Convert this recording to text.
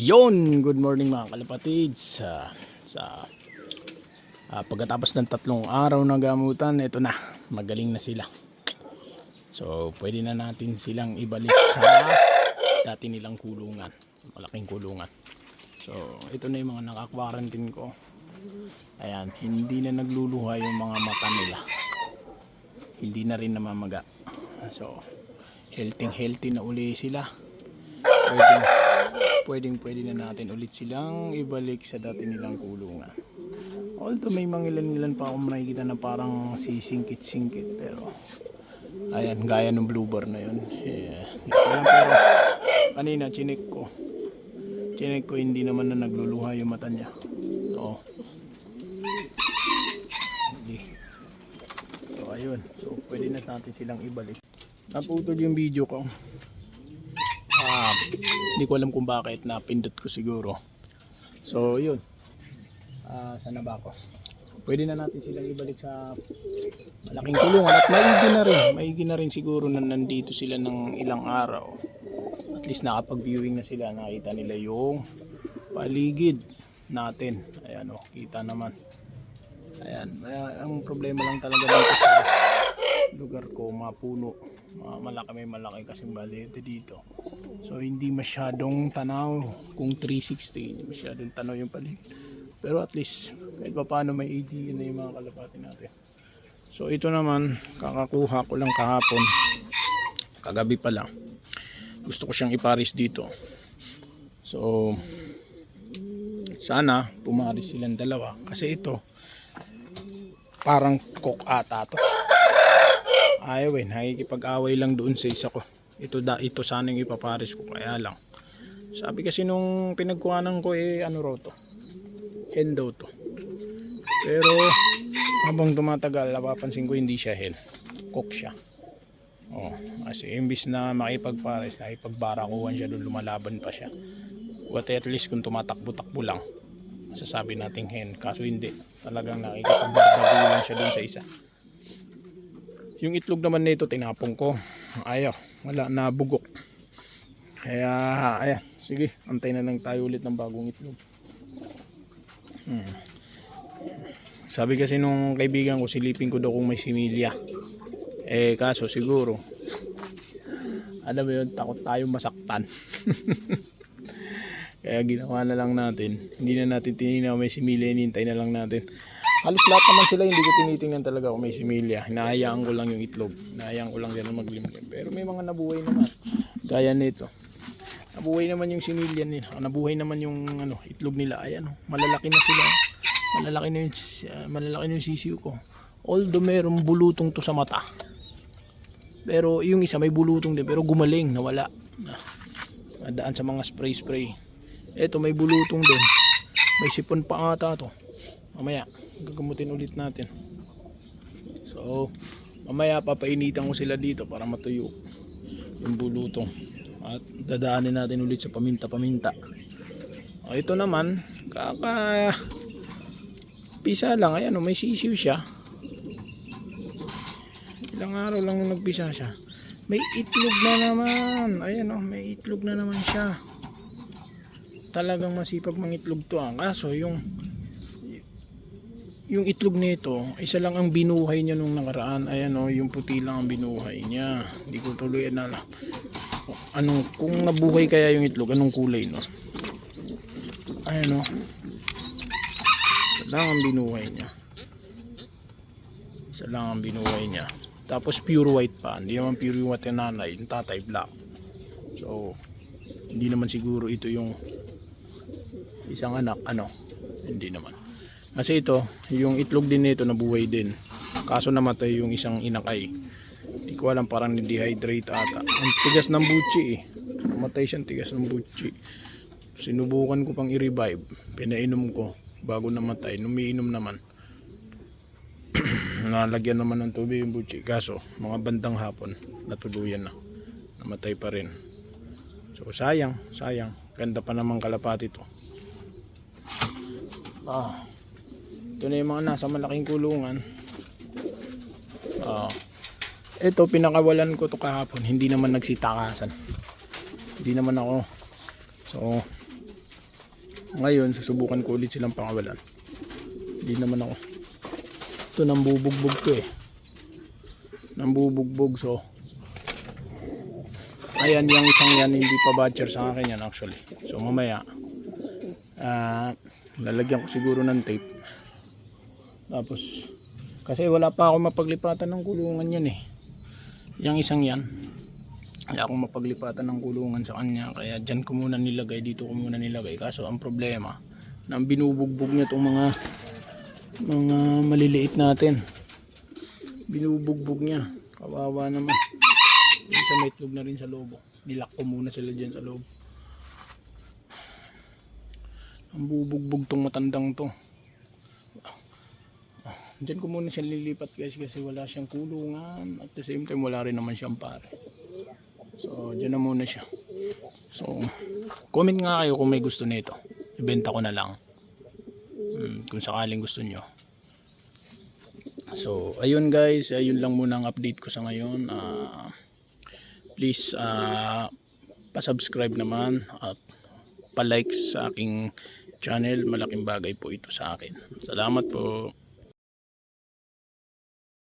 Yon, good morning mga kalapatids. Sa sa ah, pagkatapos ng tatlong araw na gamutan, ito na, magaling na sila. So, pwede na natin silang ibalik sa dati nilang kulungan, malaking kulungan. So, ito na yung mga naka-quarantine ko. Ayan, hindi na nagluluha yung mga mata nila. Hindi na rin namamaga. So, healthy healthy na uli sila pwedeng, pwedeng pwede na natin ulit silang ibalik sa dati nilang kulungan. Although may mangilan-ngilan pa akong nakikita na parang sisingkit-singkit pero ayan, gaya ng blue bar na yun. Yeah. Ayan, pero kanina chinek ko. Chinek ko hindi naman na nagluluha yung mata niya. So, hindi. So ayun, so pwede na natin silang ibalik. Naputol yung video ko. Ah, hindi ko alam kung bakit napindot ko siguro. So, yun. Ah, sana ba ako? Pwede na natin silang ibalik sa malaking kulungan at maigi na rin. Maigi na rin siguro na nandito sila ng ilang araw. At least nakapag-viewing na sila. Nakita nila yung paligid natin. Ayan o, kita naman. Ayan, ah, ang problema lang talaga dito sa lugar ko, mapuno. Ma- malaki may malaki kasing balete dito. So hindi masyadong tanaw kung 360, hindi masyadong tanaw yung paligid. Pero at least kahit pa paano may idea na yung mga kalapati natin. So ito naman, kakakuha ko lang kahapon. Kagabi pa lang. Gusto ko siyang iparis dito. So sana pumaris silang dalawa kasi ito parang cook ata to eh nakikipag-away lang doon sa isa ko. Ito da ito sana yung ipapares ko kaya lang. Sabi kasi nung pinagkuhanan ko eh ano raw to? Hen daw to. Pero habang tumatagal napapansin ko hindi siya hen cook siya. Oh kasi imbis na makipagpares nakipagbarakuhan siya doon lumalaban pa siya. What at least kung tumatakbo-takbo lang masasabi nating hen kaso hindi talagang nakikipagbardagulan siya doon sa isa yung itlog naman nito tinapong ko. Ayaw, wala na bugok. Kaya ayan, sige, antay na lang tayo ulit ng bagong itlog. Hmm. Sabi kasi nung kaibigan ko, silipin ko daw kung may similya. Eh kaso siguro, alam mo yun, takot tayo masaktan. Kaya ginawa na lang natin. Hindi na natin tininaw may similya, hinintay na lang natin. Halos lahat naman sila hindi ko tinitingnan talaga kung may similya. Hinahayaan ko lang yung itlog. Hinahayaan ko lang sila maglimlim. Pero may mga nabuhay naman. Gaya nito. Nabuhay naman yung similya nila. Nabuhay naman yung ano, itlog nila. Ayan, oh, malalaki na sila. Malalaki na yung, uh, malalaki na yung sisiw ko. Although mayroong bulutong to sa mata. Pero yung isa may bulutong din. Pero gumaling, nawala. Nadaan sa mga spray-spray. Ito may bulutong din. May sipon pa ata to. Mamaya, gagamutin ulit natin. So, mamaya papainitan ko sila dito para matuyo yung bulutong. At dadaanin natin ulit sa paminta-paminta. O, ito naman, kaka pisa lang. Ayan, o, may sisiw siya. Ilang araw lang nagpisa siya. May itlog na naman. Ayan, o, may itlog na naman siya. Talagang masipag mangitlog to. Ah. Kaso, yung yung itlog nito, isa lang ang binuhay niya nung nakaraan. Ayan o, yung puti lang ang binuhay niya. Hindi ko tuloy na. Anong, kung nabuhay kaya yung itlog, anong kulay no? Ayan o. Isa lang ang binuhay niya. Isa lang ang binuhay niya. Tapos pure white pa. Hindi naman pure white yung nanay. Yung tatay black. So, hindi naman siguro ito yung isang anak. Ano? Hindi naman. Kasi ito, yung itlog din nito nabuhay din. Kaso namatay yung isang inakay. Hindi ko alam parang dehydrate ata. Ang tigas ng butchi eh. Namatay siyang tigas ng butchi. Sinubukan ko pang i-revive. Pinainom ko bago namatay. Numiinom naman. Nalagyan naman ng tubig yung butchi. Kaso mga bandang hapon natuluyan na. Namatay pa rin. So sayang, sayang. Ganda pa naman kalapati to. Ah. Ito na yung mga nasa malaking kulungan. Ah. ito pinakawalan ko to kahapon. Hindi naman nagsitakasan. Hindi naman ako. So Ngayon, susubukan ko ulit silang pangawalan. Hindi naman ako. Ito, nambubugbog to eh. Nambubugbog, so. Ayan, yung isang yan, hindi pa batcher sa akin yan actually. So, mamaya, ah, lalagyan ko siguro ng tape. Tapos, kasi wala pa ako mapaglipatan ng kulungan yan eh. Yung isang yan, wala akong mapaglipatan ng kulungan sa kanya. Kaya dyan ko muna nilagay, dito ko muna nilagay. Kaso ang problema, nang binubugbog niya itong mga mga maliliit natin. Binubugbog niya. Kawawa naman. Yung sa may itlog na rin sa loob. oh. Nilak ko muna sila dyan sa loob. Ang bubugbog tong matandang to. Diyan ko muna siya lilipat guys kasi wala siyang kulungan. At the same time wala rin naman siyang pare. So dyan na muna siya. So comment nga kayo kung may gusto nito. Ibenta ko na lang. Hmm, kung sakaling gusto nyo. So ayun guys, ayun lang muna ang update ko sa ngayon. Ah please ah pa-subscribe naman at pa-like sa aking channel. Malaking bagay po ito sa akin. Salamat po.